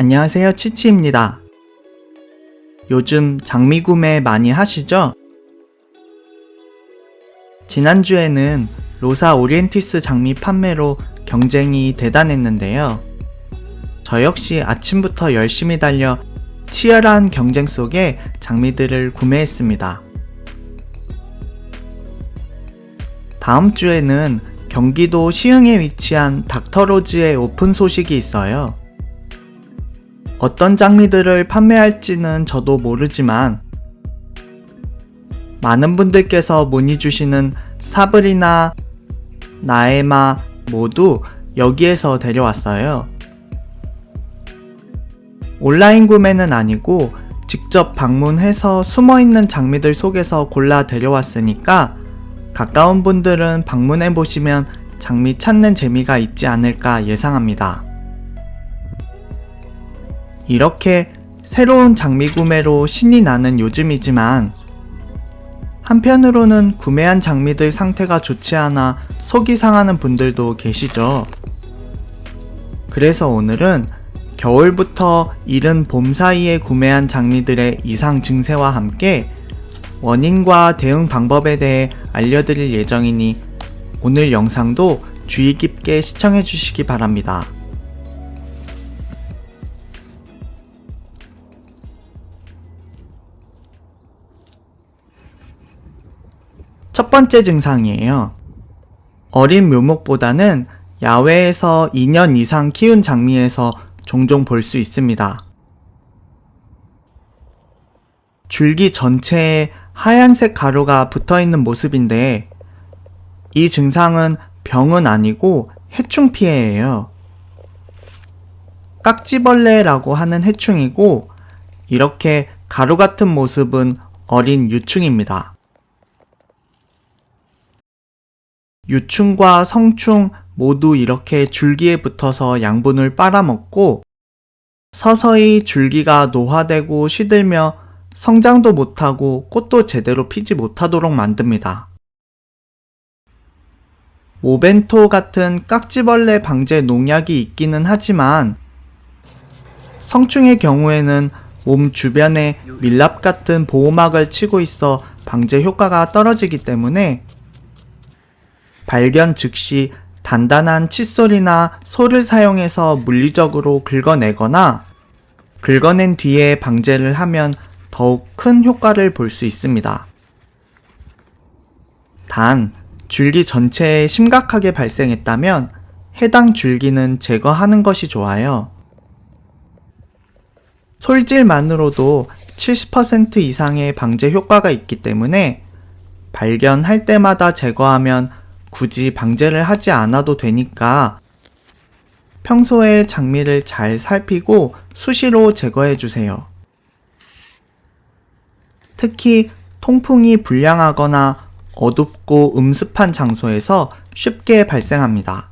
안녕하세요. 치치입니다. 요즘 장미 구매 많이 하시죠? 지난주에는 로사 오리엔티스 장미 판매로 경쟁이 대단했는데요. 저 역시 아침부터 열심히 달려 치열한 경쟁 속에 장미들을 구매했습니다. 다음 주에는 경기도 시흥에 위치한 닥터로즈의 오픈 소식이 있어요. 어떤 장미들을 판매할지는 저도 모르지만 많은 분들께서 문의 주시는 사브리나, 나에마 모두 여기에서 데려왔어요. 온라인 구매는 아니고 직접 방문해서 숨어 있는 장미들 속에서 골라 데려왔으니까 가까운 분들은 방문해 보시면 장미 찾는 재미가 있지 않을까 예상합니다. 이렇게 새로운 장미 구매로 신이 나는 요즘이지만 한편으로는 구매한 장미들 상태가 좋지 않아 속이 상하는 분들도 계시죠. 그래서 오늘은 겨울부터 이른 봄 사이에 구매한 장미들의 이상 증세와 함께 원인과 대응 방법에 대해 알려드릴 예정이니 오늘 영상도 주의 깊게 시청해 주시기 바랍니다. 첫 번째 증상이에요. 어린 묘목보다는 야외에서 2년 이상 키운 장미에서 종종 볼 수 있습니다. 줄기 전체에 하얀색 가루가 붙어 있는 모습인데 이 증상은 병은 아니고 해충 피해예요. 깍지벌레라고 하는 해충이고 이렇게 가루 같은 모습은 어린 유충입니다. 유충과 성충 모두 이렇게 줄기에 붙어서 양분을 빨아먹고 서서히 줄기가 노화되고 시들며 성장도 못하고 꽃도 제대로 피지 못하도록 만듭니다. 모벤토 같은 깍지벌레 방제 농약이 있기는 하지만 성충의 경우에는 몸 주변에 밀랍 같은 보호막을 치고 있어 방제 효과가 떨어지기 때문에 발견 즉시 단단한 칫솔이나 솔을 사용해서 물리적으로 긁어내거나 긁어낸 뒤에 방제를 하면 더욱 큰 효과를 볼 수 있습니다. 단, 줄기 전체에 심각하게 발생했다면 해당 줄기는 제거하는 것이 좋아요. 솔질만으로도 70% 이상의 방제 효과가 있기 때문에 발견할 때마다 제거하면 굳이 방제를 하지 않아도 되니까 평소에 장미를 잘 살피고 수시로 제거해 주세요. 특히 통풍이 불량하거나 어둡고 음습한 장소에서 쉽게 발생합니다.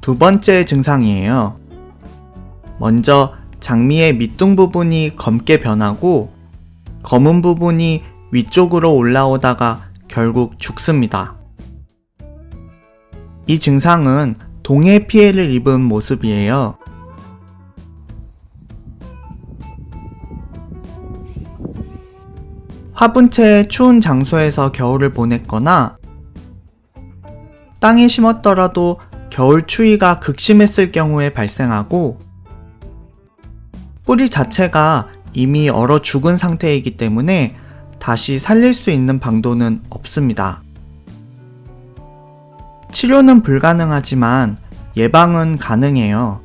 두 번째 증상이에요. 먼저 장미의 밑둥 부분이 검게 변하고 검은 부분이 위쪽으로 올라오다가 결국 죽습니다. 이 증상은 동해 피해를 입은 모습이에요. 화분채 추운 장소에서 겨울을 보냈거나 땅에 심었더라도 겨울 추위가 극심했을 경우에 발생하고 뿌리 자체가 이미 얼어 죽은 상태이기 때문에 다시 살릴 수 있는 방도는 없습니다. 치료는 불가능하지만 예방은 가능해요.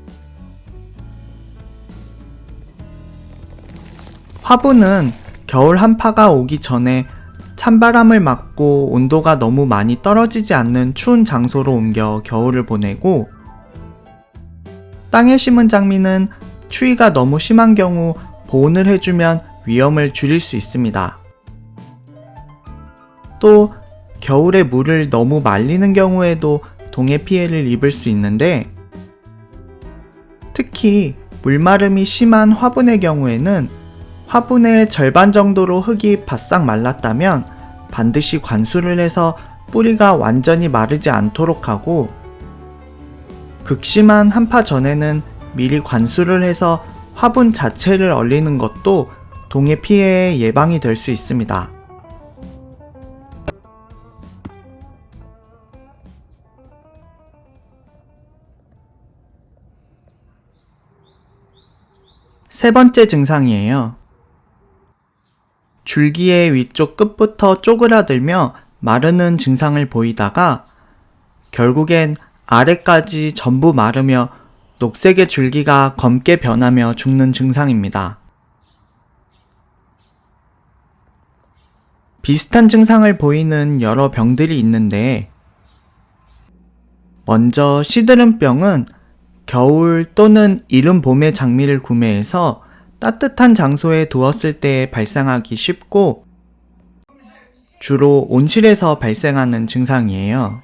화분은 겨울 한파가 오기 전에 찬바람을 맞고 온도가 너무 많이 떨어지지 않는 추운 장소로 옮겨 겨울을 보내고 땅에 심은 장미는 추위가 너무 심한 경우 보온을 해주면 위험을 줄일 수 있습니다. 또 겨울에 물을 너무 말리는 경우에도 동해 피해를 입을 수 있는데 특히 물마름이 심한 화분의 경우에는 화분의 절반 정도로 흙이 바싹 말랐다면 반드시 관수를 해서 뿌리가 완전히 마르지 않도록 하고 극심한 한파 전에는 미리 관수를 해서 화분 자체를 얼리는 것도 동해 피해의 예방이 될 수 있습니다. 세 번째 증상이에요. 줄기의 위쪽 끝부터 쪼그라들며 마르는 증상을 보이다가 결국엔 아래까지 전부 마르며 녹색의 줄기가 검게 변하며 죽는 증상입니다. 비슷한 증상을 보이는 여러 병들이 있는데 먼저 시드름병은 겨울 또는 이른 봄의 장미를 구매해서 따뜻한 장소에 두었을 때 발생하기 쉽고 주로 온실에서 발생하는 증상이에요.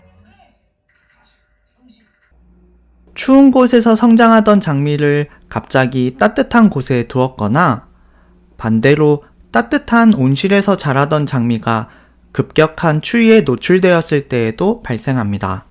추운 곳에서 성장하던 장미를 갑자기 따뜻한 곳에 두었거나 반대로 따뜻한 온실에서 자라던 장미가 급격한 추위에 노출되었을 때에도 발생합니다.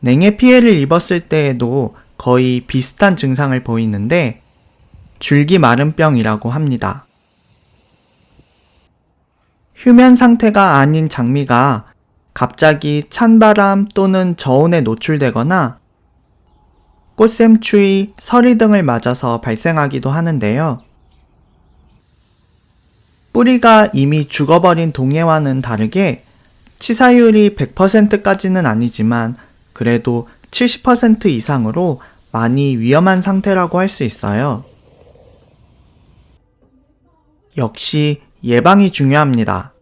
냉해 피해를 입었을 때에도 거의 비슷한 증상을 보이는데 줄기 마름병이라고 합니다. 휴면 상태가 아닌 장미가 갑자기 찬바람 또는 저온에 노출되거나 꽃샘추위, 서리 등을 맞아서 발생하기도 하는데요. 뿌리가 이미 죽어버린 동해와는 다르게 치사율이 100%까지는 아니지만 그래도 70% 이상으로 많이 위험한 상태라고 할 수 있어요. 역시 예방이 중요합니다.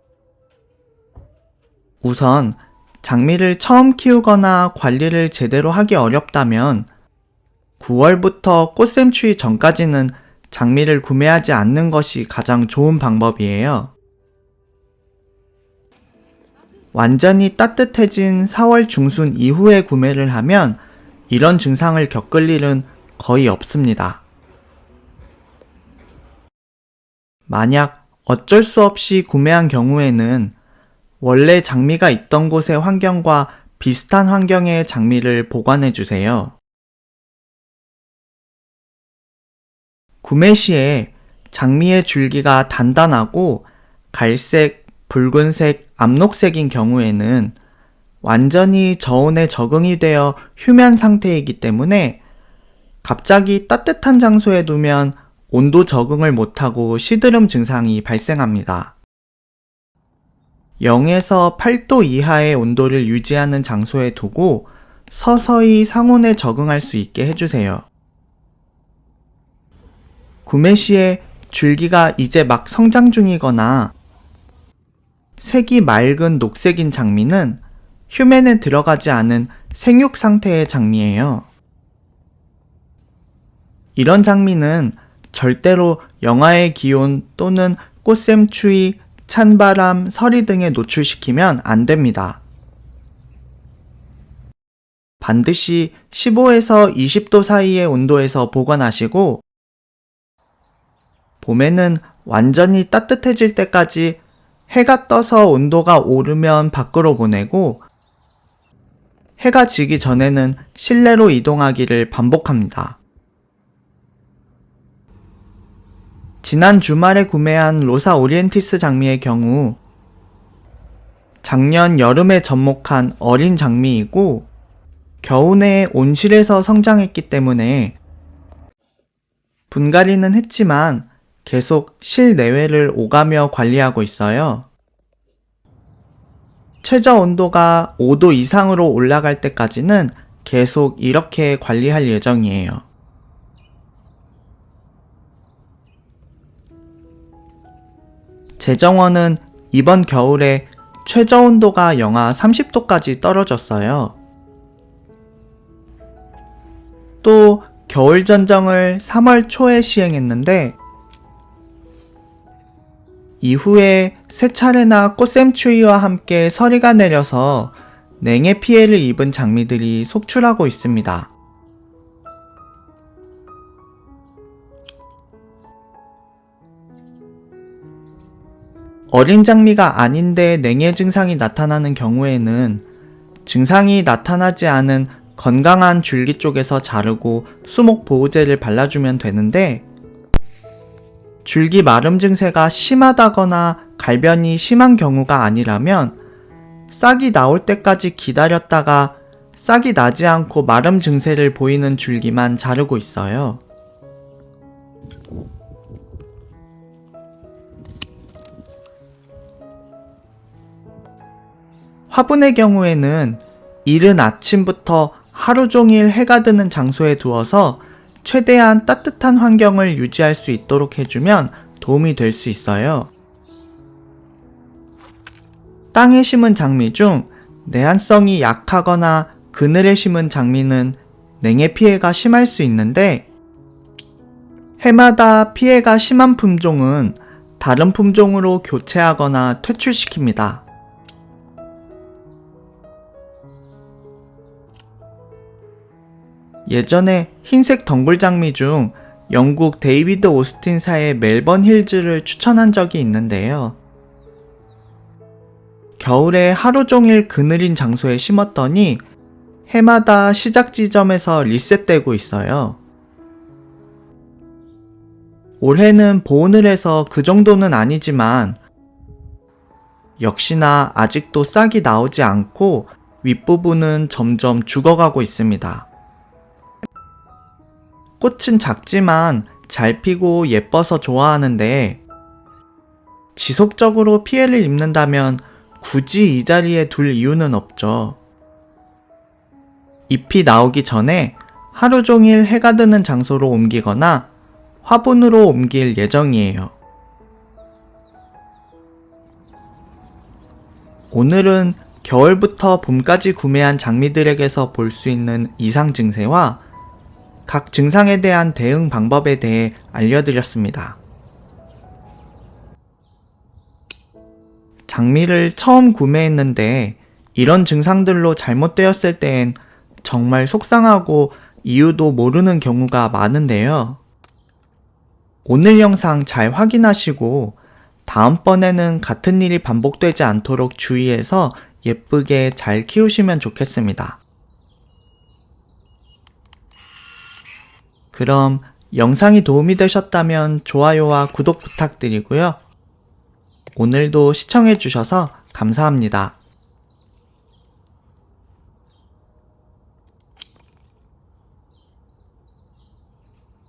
우선 장미를 처음 키우거나 관리를 제대로 하기 어렵다면 9월부터 꽃샘추위 전까지는 장미를 구매하지 않는 것이 가장 좋은 방법이에요. 완전히 따뜻해진 4월 중순 이후에 구매를 하면 이런 증상을 겪을 일은 거의 없습니다. 만약 어쩔 수 없이 구매한 경우에는 원래 장미가 있던 곳의 환경과 비슷한 환경의 장미를 보관해 주세요. 구매 시에 장미의 줄기가 단단하고 갈색, 붉은색, 암록색인 경우에는 완전히 저온에 적응이 되어 휴면 상태이기 때문에 갑자기 따뜻한 장소에 두면 온도 적응을 못하고 시드름 증상이 발생합니다. 0에서 8도 이하의 온도를 유지하는 장소에 두고 서서히 상온에 적응할 수 있게 해주세요. 구매 시에 줄기가 이제 막 성장 중이거나 색이 맑은 녹색인 장미는 휴면에 들어가지 않은 생육 상태의 장미예요. 이런 장미는 절대로 영하의 기온 또는 꽃샘 추위, 찬바람, 서리 등에 노출시키면 안 됩니다. 반드시 15에서 20도 사이의 온도에서 보관하시고 봄에는 완전히 따뜻해질 때까지 해가 떠서 온도가 오르면 밖으로 보내고 해가 지기 전에는 실내로 이동하기를 반복합니다. 지난 주말에 구매한 로사 오리엔티스 장미의 경우 작년 여름에 접목한 어린 장미이고 겨우 내에 온실에서 성장했기 때문에 분갈이는 했지만 계속 실내외를 오가며 관리하고 있어요. 최저 온도가 5도 이상으로 올라갈 때까지는 계속 이렇게 관리할 예정이에요. 재정원은 이번 겨울에 최저 온도가 영하 30도까지 떨어졌어요. 또 겨울 전정을 3월 초에 시행했는데 이후에 세 차례나 꽃샘추위와 함께 서리가 내려서 냉해 피해를 입은 장미들이 속출하고 있습니다. 어린 장미가 아닌데 냉해 증상이 나타나는 경우에는 증상이 나타나지 않은 건강한 줄기 쪽에서 자르고 수목 보호제를 발라주면 되는데 줄기 마름 증세가 심하다거나 갈변이 심한 경우가 아니라면 싹이 나올 때까지 기다렸다가 싹이 나지 않고 마름 증세를 보이는 줄기만 자르고 있어요. 화분의 경우에는 이른 아침부터 하루 종일 해가 드는 장소에 두어서 최대한 따뜻한 환경을 유지할 수 있도록 해주면 도움이 될 수 있어요. 땅에 심은 장미 중 내한성이 약하거나 그늘에 심은 장미는 냉해 피해가 심할 수 있는데 해마다 피해가 심한 품종은 다른 품종으로 교체하거나 퇴출시킵니다. 예전에 흰색 덩굴 장미 중 영국 데이비드 오스틴사의 멜번 힐즈를 추천한 적이 있는데요. 겨울에 하루 종일 그늘인 장소에 심었더니 해마다 시작 지점에서 리셋되고 있어요. 올해는 보온을 해서 그 정도는 아니지만 역시나 아직도 싹이 나오지 않고 윗부분은 점점 죽어가고 있습니다. 꽃은 작지만 잘 피고 예뻐서 좋아하는데 지속적으로 피해를 입는다면 굳이 이 자리에 둘 이유는 없죠. 잎이 나오기 전에 하루 종일 해가 드는 장소로 옮기거나 화분으로 옮길 예정이에요. 오늘은 겨울부터 봄까지 구매한 장미들에게서 볼 수 있는 이상 증세와 각 증상에 대한 대응 방법에 대해 알려드렸습니다. 장미를 처음 구매했는데 이런 증상들로 잘못되었을 땐 정말 속상하고 이유도 모르는 경우가 많은데요. 오늘 영상 잘 확인하시고 다음번에는 같은 일이 반복되지 않도록 주의해서 예쁘게 잘 키우시면 좋겠습니다. 그럼 영상이 도움이 되셨다면 좋아요와 구독 부탁드리고요. 오늘도 시청해주셔서 감사합니다.